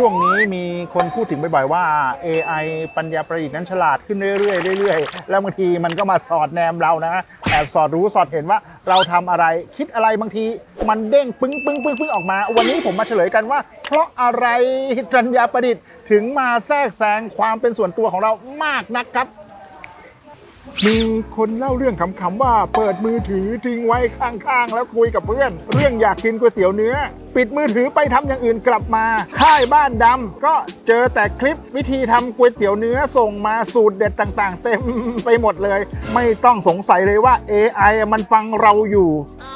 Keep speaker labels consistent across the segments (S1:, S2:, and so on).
S1: ช่วงนี้มีคนพูดถึงบ่อยๆว่า AI ปัญญาประดิษฐ์นั้นฉลาดขึ้นเรื่อยๆเรื่อยๆแล้วบางทีมันก็มาสอดแนมเรานะแอบสอดรู้สอดเห็นว่าเราทำอะไรคิดอะไรบางที มันเด้งปึ้งปึ้งปึ้งปึ้งออกมา วันนี้ผมมาเฉลยกันว่า เพราะอะไรปัญญาประดิษฐ์ถึงมาแทรกแซงความเป็นส่วนตัวของเรามากนักครับ มีคนเล่าเรื่องขำๆว่าเปิดมือถือทิ้งไว้ข้างๆ แล้วคุยกับเพื่อน เรื่องอยากกินก๋วยเตี๋ยวเนื้อ ปิดมือถือไปทำอย่างอื่นกลับมา ค่ายบ้านดำก็เจอแต่คลิปวิธีทำก๋วยเตี๋ยวเนื้อส่งมาสูตรเด็ดต่างๆ เต็มไปหมดเลย ไม่ต้องสงสัยเลยว่า AI มันฟังเราอยู่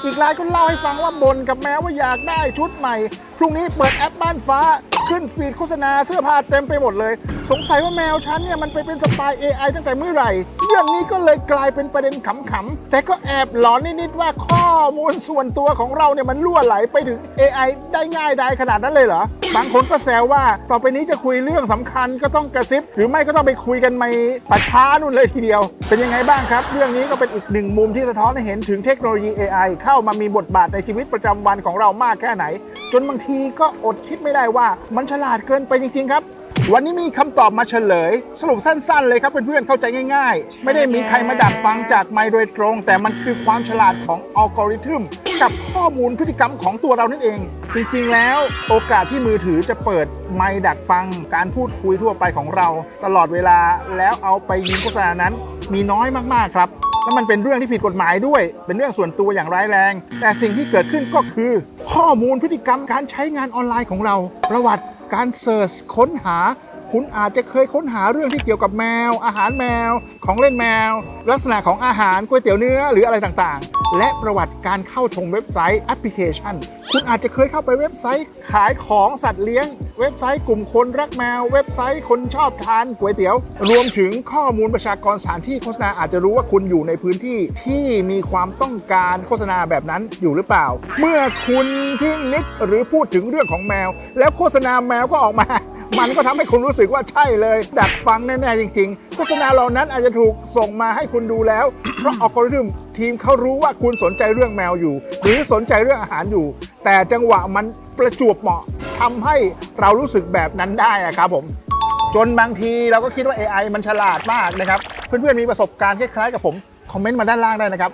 S1: อีกรายก็เล่าให้ฟังว่าบนกับแม้ว่าอยากได้ชุดใหม่พรุ่งนี้เปิดแอปบ้านฟ้า ขึ้นฟีดโฆษณาเสื้อผ้าเต็มไปหมดเลย สงสัยว่าแมวฉันเนี่ยมันไปเป็นสปาย AI ตั้งแต่เมื่อไหร่ เรื่องนี้ก็เลยกลายเป็นประเด็นขำๆแต่ก็แอบหลอนนิดๆว่าข้อมูลส่วนตัวของเราเนี่ยมันล่วไหลไปถึง AI ได้ง่ายได้ขนาดนั้นเลยเหรอ บางคนก็แซวว่าต่อไปนี้จะคุยเรื่องสำคัญก็ต้องกระซิบ หรือไม่ก็ต้องไปคุยกันในป่าช้านู่นเลยทีเดียว เป็นยังไงบ้างครับ เรื่องนี้ก็เป็นอีกหนึ่งมุมที่สะท้อนให้เห็นถึงเทคโนโลยี AI เข้ามามีบทบาทในชีวิตประจำวันของเรามากแค่ไหน จนบางทีก็อดคิดไม่ได้ว่ามันฉลาดเกินไปจริง ๆ ครับ วันนี้มีคำตอบมาเฉลย สรุปสั้น ๆ เลยครับเเพื่อนๆเข้าใจง่าย ๆ ไม่ได้มีใครมาดักฟังจากไมค์โดยตรง แต่มันคือความฉลาดของอัลกอริทึมกับข้อมูลพฤติกรรมของตัวเรานั่นเอง จริงๆแล้วโอกาสที่มือถือจะเปิดไมค์ดักฟังการพูดคุยทั่วไปของเรา ตลอดเวลาแล้วเอาไปยิงโฆษณานั้น มีน้อยมากๆครับ และมันเป็นเรื่องที่ผิดกฎหมายด้วย เป็นเรื่องส่วนตัวอย่างร้ายแรง แต่สิ่งที่เกิดขึ้นก็คือ ข้อมูลพฤติกรรมการใช้งานออนไลน์ของเรา ประวัติการเสิร์ชค้นหา คุณอาจจะเคยค้นหาเรื่องที่เกี่ยวกับแมว อาหารแมว ของเล่นแมว ลักษณะของอาหารก๋วยเตี๋ยวเนื้อหรืออะไรต่างๆ และประวัติการเข้าชมเว็บไซต์แอปพลิเคชัน คุณอาจจะเคยเข้าไปเว็บไซต์ขายของสัตว์เลี้ยง เว็บไซต์กลุ่มคนรักแมว เว็บไซต์คนชอบทานก๋วยเตี๋ยว รวมถึงข้อมูลประชากรสถานที่โฆษณาอาจจะรู้ว่าคุณอยู่ในพื้นที่ที่มีความต้องการโฆษณาแบบนั้นอยู่หรือเปล่า เมื่อคุณเพิ่งนึกหรือพูดถึงเรื่องของแมว แล้วโฆษณาแมวก็ออกมา มันก็ทำให้คุณรู้สึกว่าใช่เลย ดักฟังแน่ๆจริงๆ โฆษณาเหล่านั้นอาจจะถูกส่งมาให้คุณดูแล้ว เพราะอัลกอริทึมทีมเขารู้ว่าคุณสนใจเรื่องแมวอยู่ หรือสนใจเรื่องอาหารอยู่ แต่จังหวะมันประจวบเหมาะทำให้เรารู้สึกแบบนั้นได้อะครับผมจนบางทีเราก็คิดว่า AI มันฉลาดมากนะครับ เพื่อนๆมีประสบการณ์คล้ายๆกับผม คอมเมนต์มาด้านล่างได้นะครับ